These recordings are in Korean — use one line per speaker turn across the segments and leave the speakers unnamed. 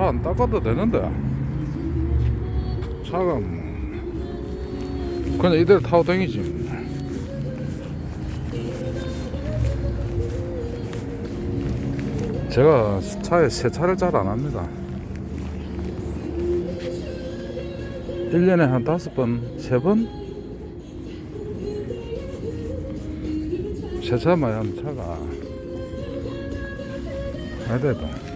차 안 닦아도 되는데 차가 뭐 그냥 이대로 타고 다니지 뭐. 제가 차에 세차를 잘 안 합니다 1년에 한 다섯 번, 세 번? 세차만 하면 차가 안 되다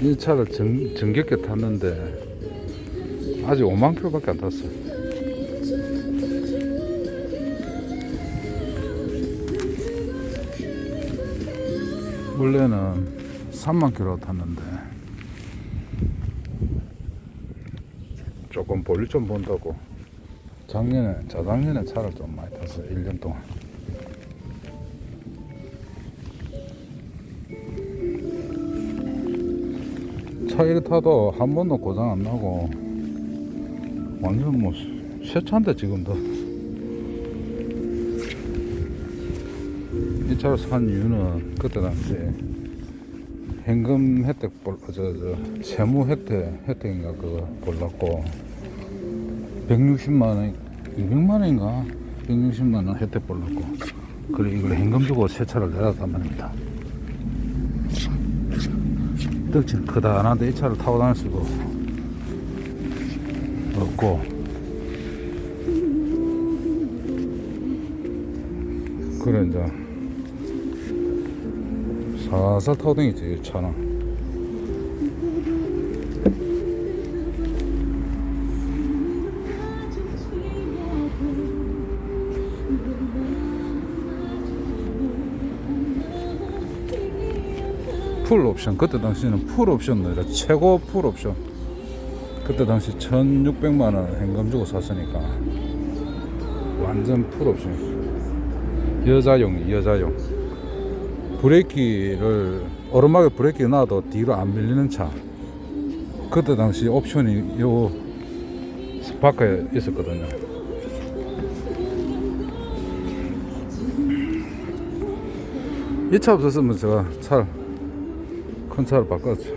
이 차를 정, 정겹게 탔는데 아직 5만 킬로밖에 안 탔어요. 원래는 3만 킬로 탔는데 조금 볼일 좀 본다고 작년에 자작년에 차를 좀 많이 탔어요 1년 동안 차 이래 타도 한 번도 고장 안 나고 완전 뭐 새 차인데 지금도. 이 차를 산 이유는 그때 당시에 현금 혜택 볼, 저, 저, 세무 혜택, 혜택인가 그거 볼랐고 160만 원, 200만 원인가? 160만 원 혜택 볼랐고. 그래 이걸 현금 주고 새 차를 내놨단 말입니다 덕질 크다란데 이 차를 타고 다닐 수가 없고. 그래 이제. 살살 타고 다니지 이 차는 풀 옵션. 그때 당시에는 풀 옵션 아니라 최고 풀 옵션. 그때 당시 1600만 원 현금 주고 샀으니까 완전 풀 옵션 여자용 여자용. 브레이크를 오르막에 브레이크 놔도 뒤로 안 밀리는 차. 그때 당시 옵션이 요 스파크에 있었거든요. 이 차 없었으면 제가 차를 큰 차로 바꿨죠.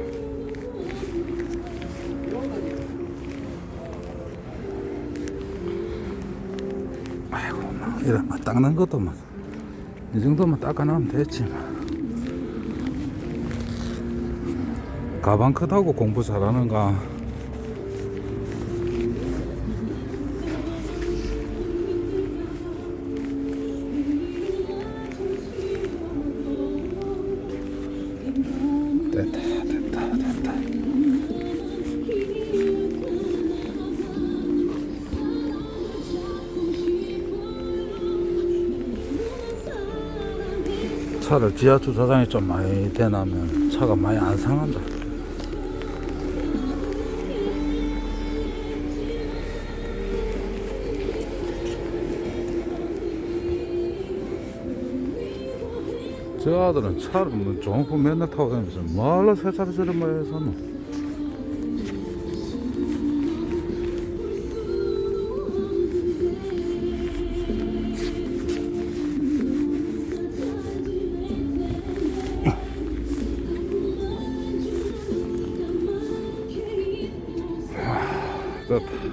아이고, 뭐, 이래, 막 닦는 것도 막, 이 정도만 닦아놓으면. 뭐. 가방 크다고 공부 잘하는가? 됐다, 됐다, 됐다. 차를 지하 주차장에 좀 많이 대놔면 차가 많이 안 상한다. 저 아들은 차를 뭐 종포 맨날 타고 다니면서 말로 세차를 저런 말에 사노 뭐. 아,